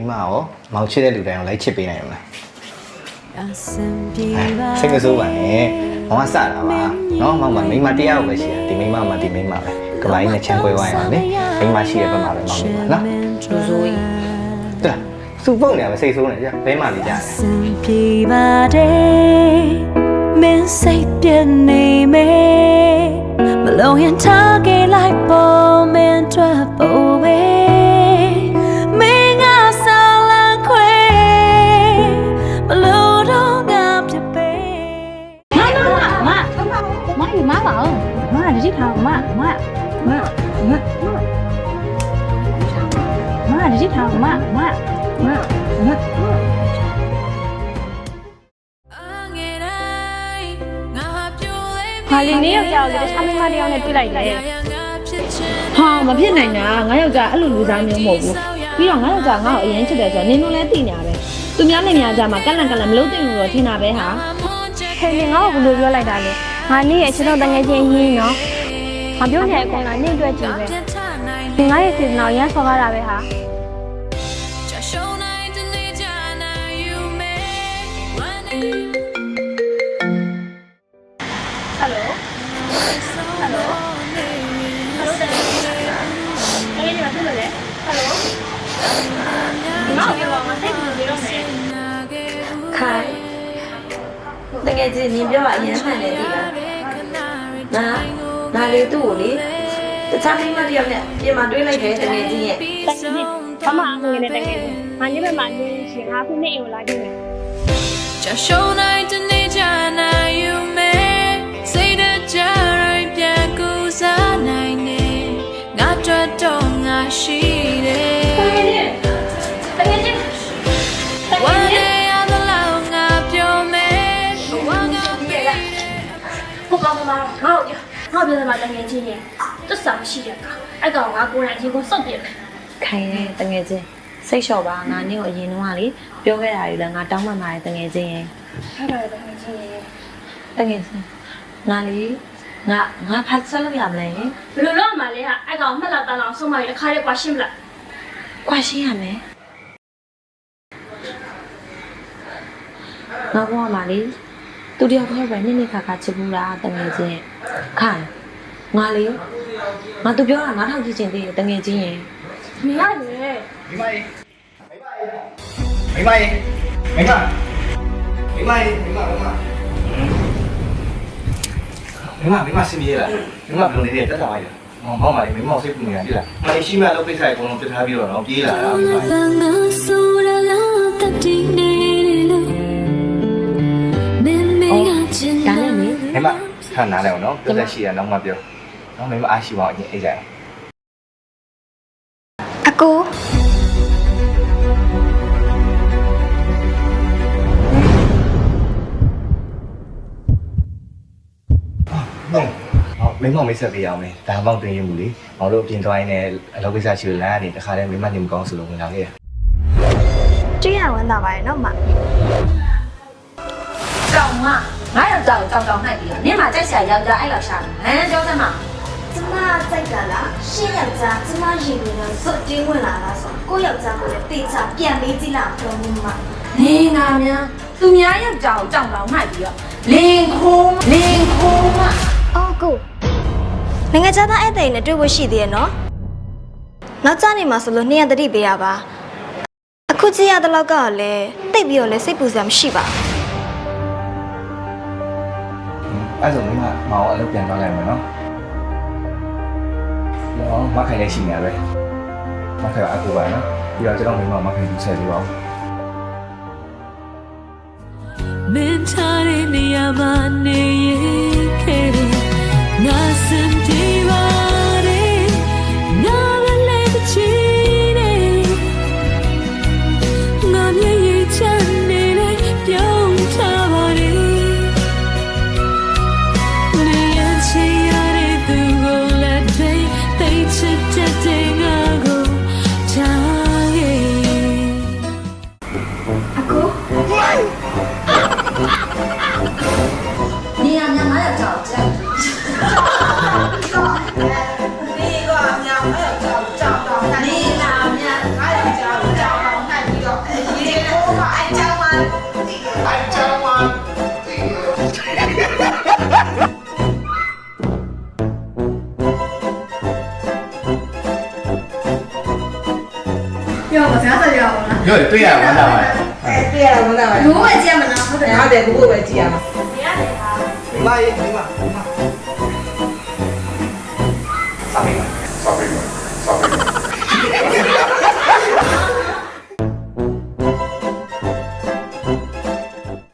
မိမရောမောင်ချစ်တဲ့လူတိုင်းကိုလိုက်ချစ်ပေးနိုင်မလားအစင်ပြေအဲပါစိတ်မဆိုးပါနဲ့မောင်ကစတာပါနော်မောင်ကမိမတရားကိုပဲရှိတယ်ဒီမိမမှဒီမိမပဲကမိုင်းနဲ့ချမ်းခွဲသွားရင်လေမိမရှိတဲ့ဘက်မှာပဲမောင်နေပါနော်လူဆိုရင်ဒါစုပုံနေရမစိတ်ဆိုးနေကြဘဲမှလေးကြတယ်စင်ပြေပါတယ်မင်းစိတ်ပြည့်နေမယ်မလုံးရင်ထားခဲ့လိုက်ပေါ်မင်းထွက်ပေါ် ထောင်မမမမဟာလီနေယောက်ျားကိုတခြားမိန်းမတစ်ယောက်နဲ့တွေ့လိုက်တယ်ဟာမဖြစ်နိုင်တာငါယောက်ျားအဲ့လိုလူစားမျိုးမဟုတ်ဘူးပြီးတော့ငါယောက်ျားငါ့ကိုအရင်ချစ်တယ်ဆိုတော့နင်တို့လည်းသိနေရပဲသူများနဲ့များကြမှာကန့်လန့်ကန့်လန့်မလုပ်သင့်ဘူးတော့ထင်တာပဲဟာဟဲ့လင်ငါ့ကိုဘယ်လိုပြောလိုက်တာလဲငါနေ့ရဲ့ချစ်တော်တငယ်ချင်းရင်းနော်ငါပြောနေတဲ့အကောင်ကနေ့အတွက်ကြည့်ပဲငါရဲ့စေတနာကိုရမ်းဆော်ရတာပဲဟာ ခိုင်တကယ်ချင်းနင်ပြောတာအရင်မှန်တယ်ဒီလားနာနာလေသူ့ကိုလေတခြားမိန်းမတစ်ယောက်နဲ့ပြင်မာတွေးလိုက်တယ်တကယ်ချင်းရဲ့ဘာမှငွေနဲ့တကယ်ငါညဘက်မှာအင်းရှင်ငါခုနေ့အိမ်ကိုလာကြည့်မယ် 小熊奶的你家那有没？谁的家人别顾啥奶奶？我这懂我是的。ကိုကောင်းမှာငါ့ကိုငါ့ကိုပြောတယ်မှာတငယ်ချင်းရဲ့တစ္ဆာရှိတဲ့ကောင်အဲ့ကောင်ကကိုယ်တိုင်အရင်ကိုစောက်ပြတယ်ခိုင်တယ်တငယ်ချင်း စိတ်လျှော့ပါငါနင့်ကိုအရင်တော့ကလေပြောခဲ့တာတွေလည်းငါတောင်းပန်ပါတယ်တကယ်ချင်းရဲ့ဟုတ်ပါတယ်တကယ်ချင်းရင်တကယ်ချင်းငါလေငါငါဖတ်ဆက်လို့ရမလဲဘယ်လိုလုပ်မှလဲဟာအဲ့ကောင်မှတ်လာတန်းအောင်ဆုံးမရတစ်ခါတည်းကွာရှင်းမလားကွာရှင်းရမယ်ငါဘောမှာလေသူတယောက်တည်းပဲနိမ့်နေခါခါချစ်ဘူးလားတကယ်ချင်းခိုင်ငါလေငါသူပြောတာငါထောက်ကြည့်ချင်သေးတယ်တကယ်ချင်းရဲ့မရလေမိမရေ မိမရေမိမရေမိမရေမိမမိမမိမမိမစင်ပြေးလားမိမဘယ်လိုနေလဲတက်လာပါလဲဟောဟောပါလေမိမစိတ်ပူနေတာတိလားမလေးရှိမှလောက်ပိတ်ဆိုင်အကုန်လုံးပြထားပြီးတော့တော့ပြေးလာတာမိမငါဆိုတာလားတတိနေလို့မင်းမင်းကချင်ဒါနဲ့လေမိမခဏနားလဲအောင်နော်ပြသက်ရှိရနောက်မှပြောနော်မိမအားရှိပါအောင်အရင်အိတ်ကြရအောင်အကို ဟုတ်မိမမိတ်ဆက်ပေးအောင်မယ်ဒါမှမဟုတ်တင်ရမှုလေငါတို့ပြင်သွားရင်လည်းအလုပ်ကိစ္စရှိလို့လမ်းကနေတခါတည်းမိမနေမကောင်းဆိုလို့ဝင်လာခဲ့ရကြည့်ရဝမ်းသာပါရဲ့နော်မကောင်မငါယောက်ျားကိုကြောင်ကြောင်နှိုက်ပြီးတော့နင့်မှာကြိုက်ဆရာယောက်ျားအဲ့လောက်ရှာတယ်ဟမ်ပြောစမ်းမကျမကြိုက်တာလားရှင်းယောက်ျားကျမရင်ဝင်တော့စွတ်တင်းဝင်လာလားဆိုကိုယ့်ယောက်ျားကိုလည်းတေချာပြန်မေးကြည့်လားပြောမှုမှာနေငါများသူများယောက်ျားကိုကြောင်ကြောင်နှိုက်ပြီးတော့လင်ခိုးလင်ခိုးမအော်ကို နိုင်ငံခြားသားဧည့်သည်နဲ့တွေ့ဖို့ရှိသေးရဲ့နော်နောက်ကျနေမှာဆိုလို့နှစ်ရက်တတိပေးရပါအခုကြည့်ရတဲ့လောက်ကလည်းတိတ်ပြီးတော့လည်းစိတ်ပူစရာမရှိပါဘူးအဲ့ဆိုမိမမောင်အလုပ်ပြန်သွားလိုက်မယ်နော်တော့မခိုင်လည်းရှိနေရပဲမခိုင်အကူပါနော်ပြီးတော့ကျွန်တော်မိမမခိုင်လူဆက်ပြီးပါဦးမင်းထားတဲ့နေရာမှာနေ ပြောရတွေ့ရဝမ်းသာပါအဲတွေ့ရတာဝန်တာပါဘူးပဲကြည့်ရမလားဟုတ်တယ်ဟုတ်တယ်ကိုကိုပဲကြည့်ရမှာမိမရေးမိမမိမစာမေးပါ